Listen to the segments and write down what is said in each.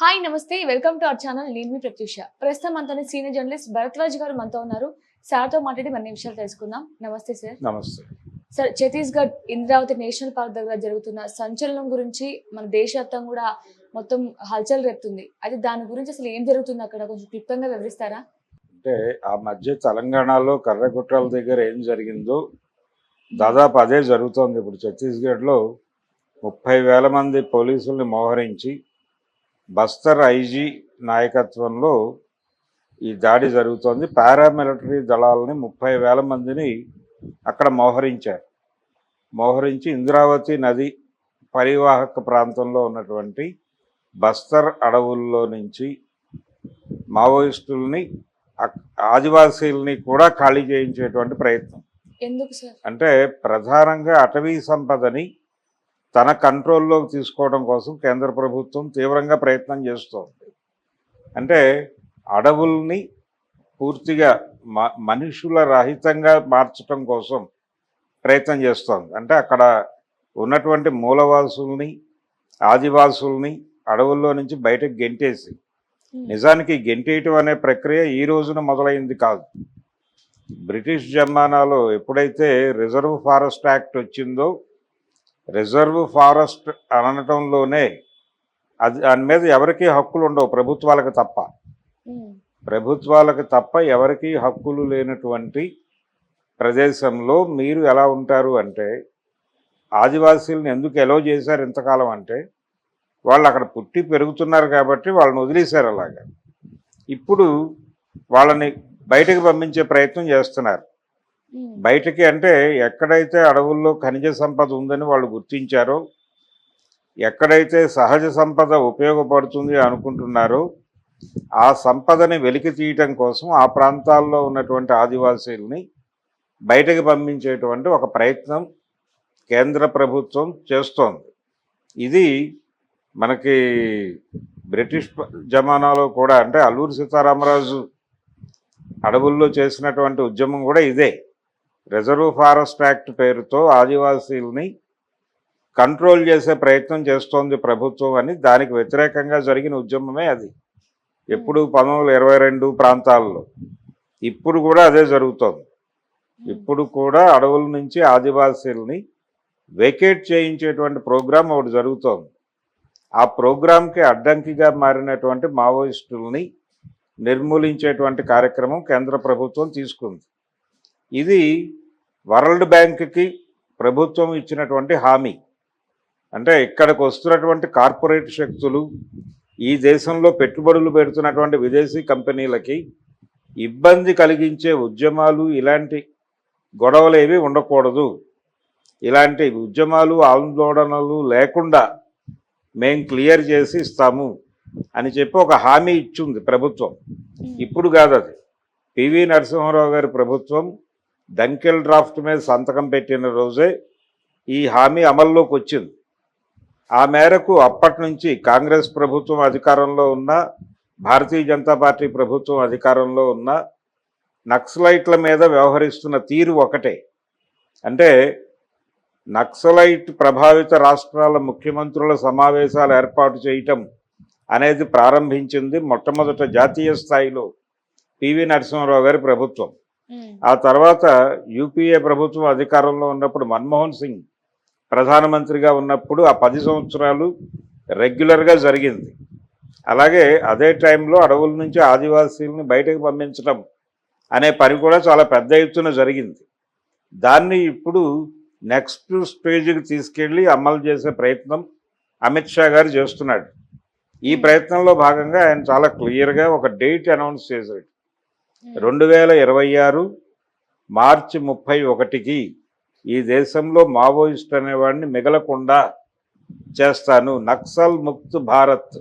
Hi నమస్తే. Welcome to our channel నేను మీ ప్రత్యూష. ప్రస్తుతం మనతో సీనియర్ జర్నలిస్ట్ భరద్వాజ్ గారు మనతో ఉన్నారు. సార్తో మాట్లాడి మన విషయాలు తెలుసుకుందాం. నమస్తే సార్. నమస్తే. Sir Chhattisgarh Indravati national park దగ్గర జరుగుతున్న సంచలనం గురించి మన దేశవ్యాప్తంగా కూడా మొత్తం హల్చల్ రేపుతుంది. అయితే దాని గురించి అసలు ఏం జరుగుతుంది అక్కడ? కొంచెం క్లుప్తంగా వివరిస్తారా? అంటే ఆ మధ్య తెలంగాణలో కర్రగుట్టాల దగ్గర ఏం జరిగిందో దాదాపు అదే జరుగుతోంది. ఇప్పుడు ఛత్తీస్గఢ్లో ముప్పై వేల మంది పోలీసుల్ని మోహరించి బస్తర్ ఐజీ నాయకత్వంలో ఈ దాడి జరుగుతోంది. పారామిలిటరీ దళాలని ముప్పై వేల మందిని అక్కడ మోహరించారు. మోహరించి ఇంద్రావతి నది పరివాహక ప్రాంతంలో ఉన్నటువంటి బస్తర్ అడవుల్లో నుంచి మావోయిస్టుల్ని ఆదివాసీల్ని కూడా ఖాళీ చేయించేటువంటి ప్రయత్నం. ఎందుకు సార్? అంటే ప్రధానంగా అటవీ సంపదని తన కంట్రోల్లోకి తీసుకోవడం కోసం కేంద్ర ప్రభుత్వం తీవ్రంగా ప్రయత్నం చేస్తోంది. అంటే అడవుల్ని పూర్తిగా మ మనుషుల రహితంగా మార్చడం కోసం ప్రయత్నం చేస్తోంది. అంటే అక్కడ ఉన్నటువంటి మూలవాసుల్ని ఆదివాసుల్ని అడవుల్లో నుంచి బయటకు గెంటేసి నిజానికి గెంటేయటం అనే ప్రక్రియ ఈ రోజున మొదలైంది కాదు. బ్రిటిష్ జమానాలో ఎప్పుడైతే రిజర్వ్ ఫారెస్ట్ యాక్ట్ వచ్చిందో రిజర్వ్ ఫారెస్ట్ అనటంలోనే అది దాని మీద ఎవరికీ హక్కులు ఉండవు ప్రభుత్వాలకు తప్ప. ప్రభుత్వాలకు తప్ప ఎవరికీ హక్కులు లేనటువంటి ప్రదేశంలో మీరు ఎలా ఉంటారు అంటే ఆదివాసీలను ఎందుకు ఎలో చేశారు ఇంతకాలం అంటే వాళ్ళు అక్కడ పుట్టి పెరుగుతున్నారు కాబట్టి వాళ్ళని వదిలేశారు అలాగా. ఇప్పుడు వాళ్ళని బయటకు పంపించే ప్రయత్నం చేస్తున్నారు. బయటకి అంటే ఎక్కడైతే అడవుల్లో ఖనిజ సంపద ఉందని వాళ్ళు గుర్తించారో ఎక్కడైతే సహజ సంపద ఉపయోగపడుతుంది అనుకుంటున్నారో ఆ సంపదని వెలికి తీయటం కోసం ఆ ప్రాంతాల్లో ఉన్నటువంటి ఆదివాసీల్ని బయటకు పంపించేటువంటి ఒక ప్రయత్నం కేంద్ర ప్రభుత్వం చేస్తోంది. ఇది మనకి బ్రిటిష్ జమానాలో కూడా అంటే అల్లూరి సీతారామరాజు అడవుల్లో చేసినటువంటి ఉద్యమం కూడా ఇదే. రిజర్వ్ ఫారెస్ట్ యాక్ట్ పేరుతో ఆదివాసీల్ని కంట్రోల్ చేసే ప్రయత్నం చేస్తోంది ప్రభుత్వం అని దానికి వ్యతిరేకంగా జరిగిన ఉద్యమమే అది. ఎప్పుడు పంతొమ్మిది వందల ఇరవై రెండు ప్రాంతాల్లో. ఇప్పుడు కూడా అదే జరుగుతోంది. ఇప్పుడు కూడా అడవుల నుంచి ఆదివాసీల్ని వెకేట్ చేయించేటువంటి ప్రోగ్రాం ఒకటి జరుగుతోంది. ఆ ప్రోగ్రాంకి అడ్డంకిగా మారినటువంటి మావోయిస్టుల్ని నిర్మూలించేటువంటి కార్యక్రమం కేంద్ర ప్రభుత్వం తీసుకుంది. ఇది వరల్డ్ బ్యాంక్కి ప్రభుత్వం ఇచ్చినటువంటి హామీ. అంటే ఇక్కడికి వస్తున్నటువంటి కార్పొరేట్ శక్తులు ఈ దేశంలో పెట్టుబడులు పెడుతున్నటువంటి విదేశీ కంపెనీలకి ఇబ్బంది కలిగించే ఉద్యమాలు ఇలాంటి గొడవలు ఏవి ఉండకూడదు. ఇలాంటి ఉద్యమాలు ఆందోళనలు లేకుండా మేం క్లియర్ చేసి ఇస్తాము అని చెప్పి ఒక హామీ ఇచ్చింది ప్రభుత్వం. ఇప్పుడు కాదు అది. పివి నరసింహారావు గారి ప్రభుత్వం డంకెల్ డ్రాఫ్ట్ మీద సంతకం పెట్టిన రోజే ఈ హామీ అమల్లోకి వచ్చింది. ఆ మేరకు అప్పటి నుంచి కాంగ్రెస్ ప్రభుత్వం అధికారంలో ఉన్న భారతీయ జనతా పార్టీ ప్రభుత్వం అధికారంలో ఉన్న నక్సలైట్ల మీద వ్యవహరిస్తున్న తీరు ఒకటే. అంటే నక్సలైట్ ప్రభావిత రాష్ట్రాల ముఖ్యమంత్రుల సమావేశాలు ఏర్పాటు చేయటం అనేది ప్రారంభించింది మొట్టమొదట జాతీయ స్థాయిలో పివి నరసింహారావు గారి ప్రభుత్వం. ఆ తర్వాత యూపీఏ ప్రభుత్వం అధికారంలో ఉన్నప్పుడు మన్మోహన్ సింగ్ ప్రధానమంత్రిగా ఉన్నప్పుడు ఆ పది సంవత్సరాలు రెగ్యులర్గా జరిగింది. అలాగే అదే టైంలో అడవుల నుంచి ఆదివాసీలను బయటకు పంపించడం అనే పని కూడా చాలా పెద్ద ఎత్తున జరిగింది. దాన్ని ఇప్పుడు నెక్స్ట్ స్టేజ్కి తీసుకెళ్ళి అమలు చేసే ప్రయత్నం అమిత్ షా గారు చేస్తున్నాడు. ఈ ప్రయత్నంలో భాగంగా ఆయన చాలా క్లియర్గా ఒక డేట్ అనౌన్స్ చేశాడు. రెండు వేల ఇరవై ఆరు మార్చి ముప్పై ఒకటికి ఈ దేశంలో మావోయిస్ట్ అనేవాడిని మిగలకుండా చేస్తాను. నక్సల్ ముక్త్ భారత్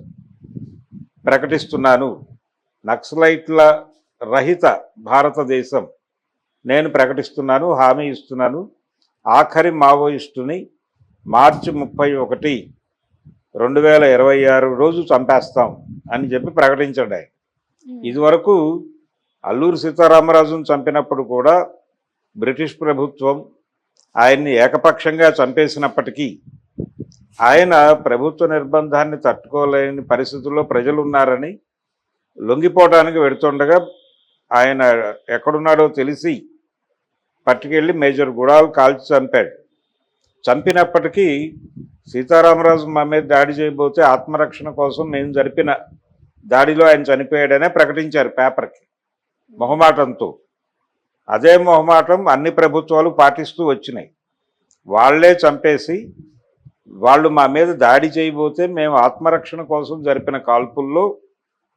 ప్రకటిస్తున్నాను. నక్సలైట్ల రహిత భారతదేశం నేను ప్రకటిస్తున్నాను హామీ ఇస్తున్నాను. ఆఖరి మావోయిస్టుని మార్చి ముప్పై ఒకటి రెండు వేల ఇరవై ఆరు రోజు చంపేస్తాం అని చెప్పి ప్రకటించాడు ఇదివరకు అల్లూరి సీతారామరాజును చంపినప్పుడు కూడా బ్రిటిష్ ప్రభుత్వం ఆయన్ని ఏకపక్షంగా చంపేసినప్పటికీ ఆయన ప్రభుత్వ నిర్బంధాన్ని తట్టుకోలేని పరిస్థితుల్లో ప్రజలు ఉన్నారని లొంగిపోవడానికి వెడుతుండగా ఆయన ఎక్కడున్నాడో తెలిసి పట్టుకెళ్ళి మేజర్ గుడాలు కాల్చి చంపాడు. చంపినప్పటికీ సీతారామరాజు మా మీద దాడి చేయబోతే ఆత్మరక్షణ కోసం నేను జరిపిన దాడిలో ఆయన చనిపోయాడనే ప్రకటించారు పేపర్కి. మొహమాటంతో. అదే మొహమాటం అన్ని ప్రభుత్వాలు పాటిస్తూ వచ్చినాయి. వాళ్ళే చంపేసి వాళ్ళు మా మీద దాడి చేయబోతే మేము ఆత్మరక్షణ కోసం జరిపిన కాల్పుల్లో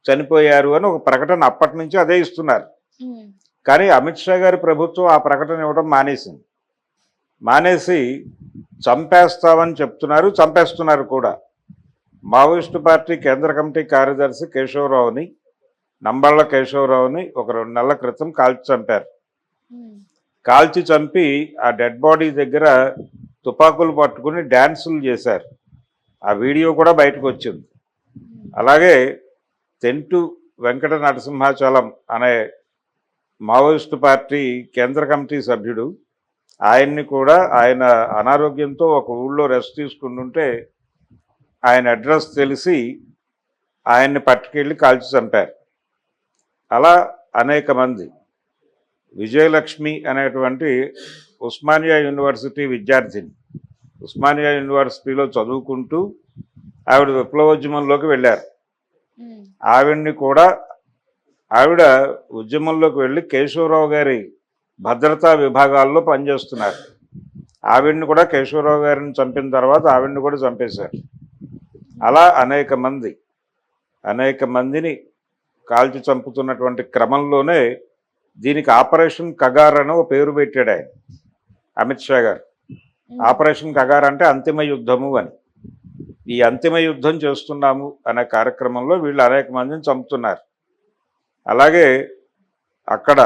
చనిపోయారు అని ఒక ప్రకటన అప్పటి నుంచి అదే ఇస్తున్నారు. కానీ అమిత్ షా గారి ప్రభుత్వం ఆ ప్రకటన ఇవ్వడం మానేసింది. మానేసి చంపేస్తామని చెప్తున్నారు చంపేస్తున్నారు కూడా. మావోయిస్టు పార్టీ కేంద్ర కమిటీ కార్యదర్శి కేశవరావుని నంబళ్ళ కేశవరావుని ఒక రెండు నెలల క్రితం కాల్చి చంపారు. కాల్చి చంపి ఆ డెడ్ బాడీ దగ్గర తుపాకులు పట్టుకుని డ్యాన్సులు చేశారు. ఆ వీడియో కూడా బయటకు వచ్చింది. అలాగే తెంటు వెంకట నరసింహాచలం అనే మావోయిస్టు పార్టీ కేంద్ర కమిటీ సభ్యుడు ఆయన్ని కూడా ఆయన అనారోగ్యంతో ఒక ఊళ్ళో రెస్ట్ తీసుకుంటుంటే ఆయన అడ్రస్ తెలిసి ఆయన్ని పట్టుకెళ్ళి కాల్చి చంపారు. అలా అనేక మంది. విజయలక్ష్మి అనేటువంటి ఉస్మానియా యూనివర్సిటీ విద్యార్థిని ఉస్మానియా యూనివర్సిటీలో చదువుకుంటూ ఆవిడ విప్లవోద్యమంలోకి వెళ్ళారు. ఆవిడ్ని కూడా ఆవిడ ఉద్యమంలోకి వెళ్ళి కేశవరావు గారి భద్రతా విభాగాల్లో పనిచేస్తున్నారు. ఆవిడ్ని కూడా కేశవరావు గారిని చంపిన తర్వాత ఆవిడ్ని కూడా చంపేశారు. అలా అనేక మంది అనేక మందిని కాల్చి చంపుతున్నటువంటి క్రమంలోనే దీనికి ఆపరేషన్ కగార్ అని ఒక పేరు పెట్టాడు ఆయన అమిత్ షా గారు. ఆపరేషన్ కగార్ అంటే అంతిమ యుద్ధము అని. ఈ అంతిమ యుద్ధం చేస్తున్నాము అనే కార్యక్రమంలో వీళ్ళు అనేక మందిని చంపుతున్నారు. అలాగే అక్కడ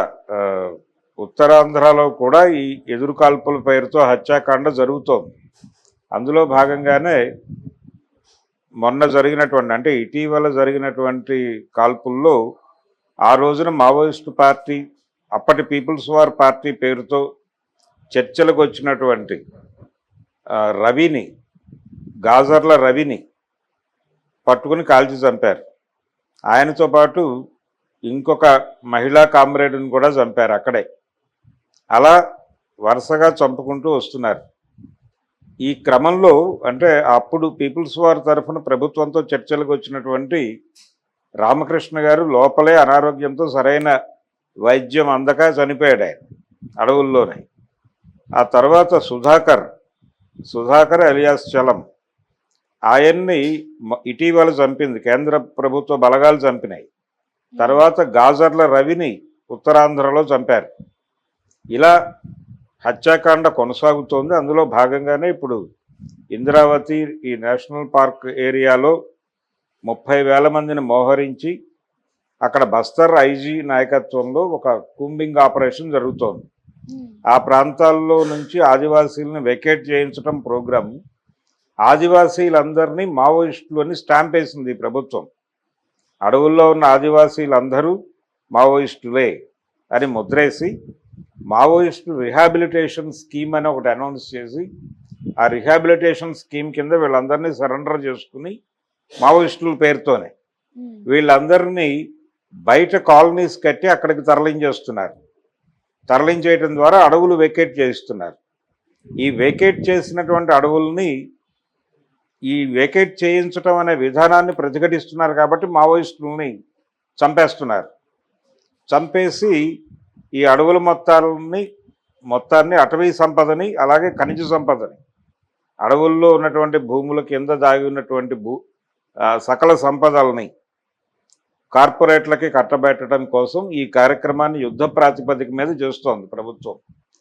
ఉత్తరాంధ్రలో కూడా ఈ ఎదురు కాల్పుల పేరుతో హత్యాకాండ జరుగుతోంది. అందులో భాగంగానే మొన్న జరిగినటువంటి అంటే ఇటీవల జరిగినటువంటి కాల్పుల్లో ఆ రోజున మావోయిస్టు పార్టీ అప్పటి పీపుల్స్ వార్ పార్టీ పేరుతో చర్చలకు వచ్చినటువంటి రవిని గాజర్ల రవిని పట్టుకుని కాల్చి చంపారు. ఆయనతో పాటు ఇంకొక మహిళా కామ్రేడ్ని కూడా చంపారు అక్కడే. అలా వరుసగా చంపుకుంటూ వస్తున్నారు. ఈ క్రమంలో అంటే అప్పుడు పీపుల్స్ వార్ తరఫున ప్రభుత్వంతో చర్చలకు వచ్చినటువంటి రామకృష్ణ గారు లోపలే అనారోగ్యంతో సరైన వైద్యం అందక చనిపోయాడు ఆయన అడవుల్లోనే. ఆ తర్వాత సుధాకర్ సుధాకర్ అలియాస్ చలం ఆయన్ని ఇటీవల చంపింది కేంద్ర ప్రభుత్వ బలగాలు చంపినాయి. తర్వాత గాజర్ల రవిని ఉత్తరాంధ్రలో చంపారు. ఇలా హత్యాకాండ కొనసాగుతోంది. అందులో భాగంగానే ఇప్పుడు ఇంద్రావతి ఈ నేషనల్ పార్క్ ఏరియాలో ముప్పై వేల మందిని మోహరించి అక్కడ బస్తర్ ఐజీ నాయకత్వంలో ఒక కూంబింగ్ ఆపరేషన్ జరుగుతోంది. ఉమ్, ఆ ప్రాంతాల్లో నుంచి ఆదివాసీలను వెకేట్ చేయించడం ప్రోగ్రాం. ఆదివాసీలందరినీ మావోయిస్టులు అని స్టాంప్ వేసింది ఈ ప్రభుత్వం. అడవుల్లో ఉన్న ఆదివాసీలందరూ మావోయిస్టులే అని ముద్రేసి మావోయిస్టు రిహాబిలిటేషన్ స్కీమ్ అని ఒకటి అనౌన్స్ చేసి ఆ రిహాబిలిటేషన్ స్కీమ్ కింద వీళ్ళందరినీ సరెండర్ చేసుకుని మావోయిస్టుల పేరుతోనే ఉమ్, వీళ్ళందరినీ బయట కాలనీస్ కట్టి అక్కడికి తరలించేస్తున్నారు. తరలించేయటం ద్వారా అడవులు వెకేట్ చేయిస్తున్నారు. ఈ వెకేట్ చేసినటువంటి అడవుల్ని ఈ వెకేట్ చేయించటం అనే విధానాన్ని ప్రతిఘటిస్తున్నారు కాబట్టి మావోయిస్టులని చంపేస్తున్నారు. చంపేసి ఈ అడవుల మొత్తాలని మొత్తాన్ని అటవీ సంపదని అలాగే ఖనిజ సంపదని. అడవుల్లో ఉన్నటువంటి భూముల కింద దాగి ఉన్నటువంటి భూ సకల సంపదల్ని కార్పొరేట్లకి కట్టబెట్టడం కోసం ఈ కార్యక్రమాన్ని యుద్ధ ప్రాతిపదిక మీద చేస్తోంది ప్రభుత్వం.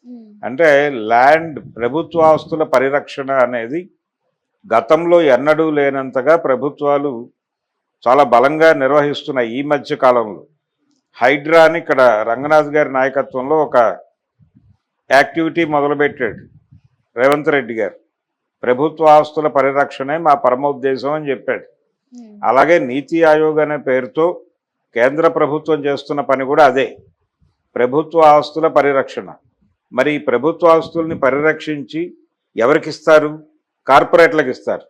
ఉమ్, అంటే ల్యాండ్ ప్రభుత్వ ఆస్తుల పరిరక్షణ అనేది గతంలో ఎన్నడూ లేనంతగా ప్రభుత్వాలు చాలా బలంగా నిర్వహిస్తున్నాయి ఈ మధ్య కాలంలో. హైడ్రా అని ఇక్కడ రంగనాథ్ గారి నాయకత్వంలో ఒక యాక్టివిటీ మొదలుపెట్టాడు రేవంత్ రెడ్డి గారు. ప్రభుత్వ ఆస్తుల పరిరక్షణే మా పరమోద్దేశం అని చెప్పాడు. ఉమ్, అలాగే నీతి ఆయోగ్ అనే పేరుతో కేంద్ర ప్రభుత్వం చేస్తున్న పని కూడా అదే. ప్రభుత్వ ఆస్తుల పరిరక్షణ. మరి ఈ ప్రభుత్వ ఆస్తుల్ని పరిరక్షించి ఎవరికిస్తారు కార్పొరేట్లకు ఇస్తారు.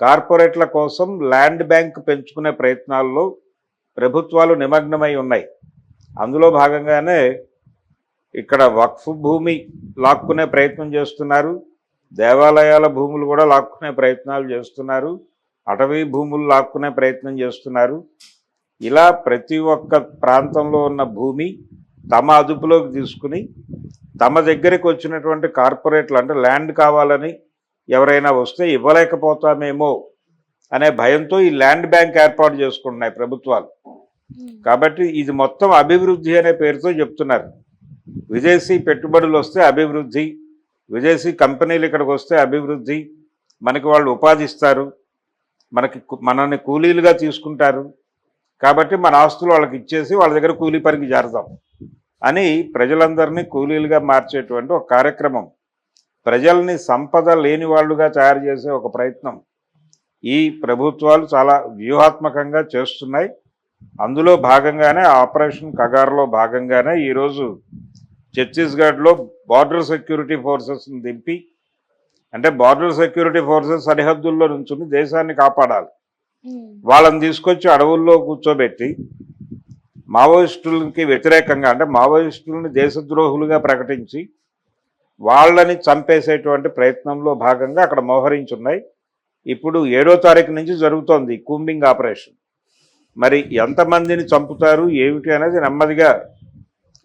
కార్పొరేట్ల కోసం ల్యాండ్ బ్యాంక్ పెంచుకునే ప్రయత్నాల్లో ప్రభుత్వాలు నిమగ్నమై ఉన్నాయి. అందులో భాగంగానే ఇక్కడ వక్ఫ్ భూమి లాక్కునే ప్రయత్నం చేస్తున్నారు. దేవాలయాల భూములు కూడా లాక్కునే ప్రయత్నాలు చేస్తున్నారు. అటవీ భూములు లాక్కునే ప్రయత్నం చేస్తున్నారు. ఇలా ప్రతి ఒక్క ప్రాంతంలో ఉన్న భూమి తమ అదుపులోకి తీసుకుని తమ దగ్గరికి వచ్చినటువంటి కార్పొరేట్లు అంటే ల్యాండ్ కావాలని ఎవరైనా వస్తే ఇవ్వలేకపోతామేమో అనే భయంతో ఈ ల్యాండ్ బ్యాంక్ ఏర్పాటు చేసుకుంటున్నాయి ప్రభుత్వాలు. Hmm. కాబట్టి ఇది మొత్తం అభివృద్ధి అనే పేరుతో చెప్తున్నారు. విదేశీ పెట్టుబడులు వస్తే అభివృద్ధి విదేశీ కంపెనీలు ఇక్కడికి వస్తే అభివృద్ధి మనకి వాళ్ళు ఉపాధి ఇస్తారు మనకి మనల్ని కూలీలుగా తీసుకుంటారు. కాబట్టి మన ఆస్తులు వాళ్ళకి ఇచ్చేసి వాళ్ళ దగ్గర కూలీ పనికి చేరదాం అని ప్రజలందరినీ కూలీలుగా మార్చేటువంటి ఒక కార్యక్రమం. ప్రజల్ని సంపద లేని వాళ్ళుగా తయారు చేసే ఒక ప్రయత్నం. ఈ ప్రభుత్వాలు చాలా వ్యూహాత్మకంగా చేస్తున్నాయి. అందులో భాగంగానే ఆపరేషన్ కగార్లో భాగంగానే ఈరోజు ఛత్తీస్గఢ్లో బార్డర్ సెక్యూరిటీ ఫోర్సెస్ని దింపి అంటే బార్డర్ సెక్యూరిటీ ఫోర్సెస్ సరిహద్దుల్లో నుంచుని దేశాన్ని కాపాడాలి. వాళ్ళని తీసుకొచ్చి అడవుల్లో కూర్చోబెట్టి మావోయిస్టులకి వ్యతిరేకంగా అంటే మావోయిస్టులని దేశద్రోహులుగా ప్రకటించి వాళ్ళని చంపేసేటువంటి ప్రయత్నంలో భాగంగా అక్కడ మోహరించున్నాయి ఇప్పుడు ఏడో తారీఖు నుంచి జరుగుతోంది కూంబింగ్ ఆపరేషన్. మరి ఎంతమందిని చంపుతారు ఏమిటి అనేది నెమ్మదిగా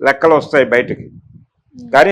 లెక్కలు వస్తాయి బయటకి. కానీ